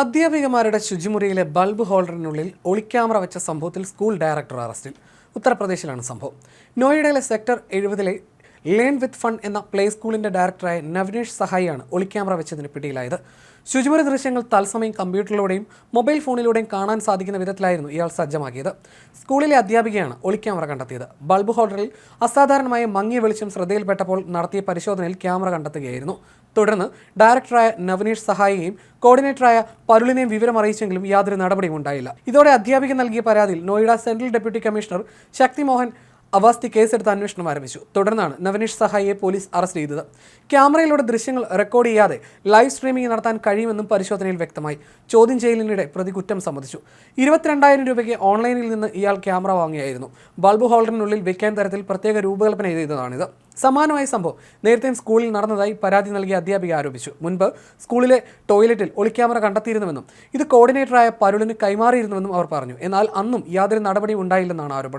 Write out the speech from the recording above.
അധ്യാപികമാരുടെ ശുചിമുറിയിലെ bulb ഹോൾഡറിനുള്ളിൽ ഒളിക്യാമറ വെച്ച സംഭവത്തിൽ school director അറസ്റ്റിൽ. ഉത്തർപ്രദേശിലാണ് സംഭവം. നോയിഡയിലെ സെക്ടർ എഴുപതിലെ ലേൺ വിത്ത് ഫണ്ട് എന്ന പ്ലേ സ്കൂളിന്റെ ഡയറക്ടറായ നവനേഷ് സഹായിയാണ് ഒളിക്യാമറ വെച്ചതിന് പിടിയിലായത്. ശുചിമുറി ദൃശ്യങ്ങൾ തത്സമയം കമ്പ്യൂട്ടറിലൂടെയും മൊബൈൽ ഫോണിലൂടെയും കാണാൻ സാധിക്കുന്ന വിധത്തിലായിരുന്നു ഇയാൾ സജ്ജമാക്കിയത്. സ്കൂളിലെ അധ്യാപികയാണ് ഒളിക്യാമറ കണ്ടെത്തിയത്. ബൾബ് ഹോൾഡറിൽ അസാധാരണമായ മങ്ങിയ വെളിച്ചം ശ്രദ്ധയിൽപ്പെട്ടപ്പോൾ നടത്തിയ പരിശോധനയിൽ ക്യാമറ കണ്ടെത്തുകയായിരുന്നു. തുടർന്ന് ഡയറക്ടറായ നവനീഷ് സഹായിയെയും കോർഡിനേറ്ററായ പരുളിനെയും വിവരം അറിയിച്ചെങ്കിലും യാതൊരു നടപടിയും ഉണ്ടായില്ല. ഇതോടെ അധ്യാപിക നൽകിയ പരാതിയിൽ Noida central deputy commissioner Shakti Mohan Awasthi കേസെടുത്ത് അന്വേഷണം ആരംഭിച്ചു. തുടർന്നാണ് നവനീഷ് സഹായിയെ പോലീസ് അറസ്റ്റ് ചെയ്തത്. ക്യാമറയിലൂടെ ദൃശ്യങ്ങൾ റെക്കോർഡ് ചെയ്യാതെ ലൈവ് സ്ട്രീമിംഗ് നടത്താൻ കഴിയുമെന്നും പരിശോധനയിൽ വ്യക്തമായി. ചോദ്യം ചെയ്യലിനിടെ പ്രതി കുറ്റം സമ്മതിച്ചു. ഇരുപത്തിരണ്ടായിരം രൂപയ്ക്ക് ഓൺലൈനിൽ നിന്ന് ഇയാൾ ക്യാമറ വാങ്ങിയായിരുന്നു. ബൾബ് ഹോൾഡറിനുള്ളിൽ വെക്കാൻ തരത്തിൽ പ്രത്യേക രൂപകൽപ്പന ചെയ്തതാണിത്. സമാനമായ സംഭവം നേരത്തെയും സ്കൂളിൽ നടന്നതായി പരാതി നൽകിയ അധ്യാപിക ആരോപിച്ചു. മുൻപ് സ്കൂളിലെ ടോയ്ലറ്റിൽ ഒളിക്യാമറ കണ്ടെത്തിയിരുന്നുവെന്നും ഇത് കോർഡിനേറ്ററായ പരുളിന് കൈമാറിയിരുന്നുവെന്നും അവർ പറഞ്ഞു. എന്നാൽ അന്നും യാതൊരു നടപടിയും ഉണ്ടായില്ലെന്നാണ് ആരോപണം.